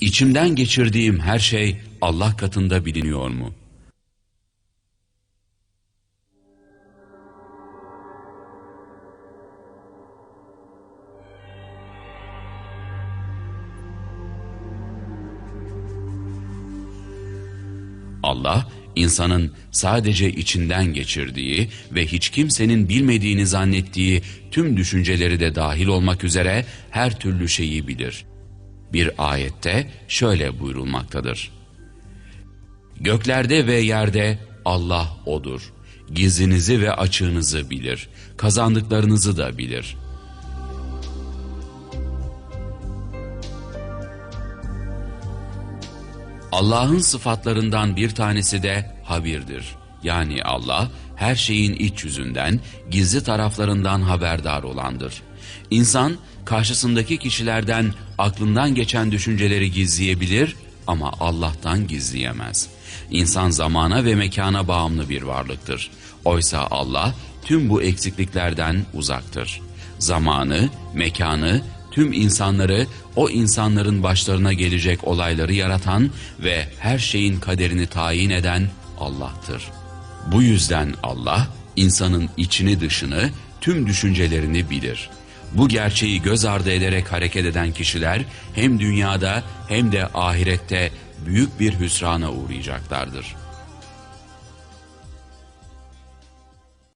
İçimden geçirdiğim her şey Allah katında biliniyor mu? Allah, insanın sadece içinden geçirdiği ve hiç kimsenin bilmediğini zannettiği tüm düşünceleri de dahil olmak üzere her türlü şeyi bilir. Bir ayette şöyle buyurulmaktadır. Göklerde ve yerde Allah O'dur. Gizlinizi ve açığınızı bilir. Kazandıklarınızı da bilir. Allah'ın sıfatlarından bir tanesi de habirdir. Yani Allah her şeyin iç yüzünden, gizli taraflarından haberdar olandır. İnsan karşısındaki kişilerden aklından geçen düşünceleri gizleyebilir ama Allah'tan gizleyemez. İnsan zamana ve mekana bağımlı bir varlıktır. Oysa Allah tüm bu eksikliklerden uzaktır. Zamanı, mekanı, tüm insanları, o insanların başlarına gelecek olayları yaratan ve her şeyin kaderini tayin eden Allah'tır. Bu yüzden Allah, insanın içini dışını, tüm düşüncelerini bilir. Bu gerçeği göz ardı ederek hareket eden kişiler hem dünyada hem de ahirette büyük bir hüsrana uğrayacaklardır.''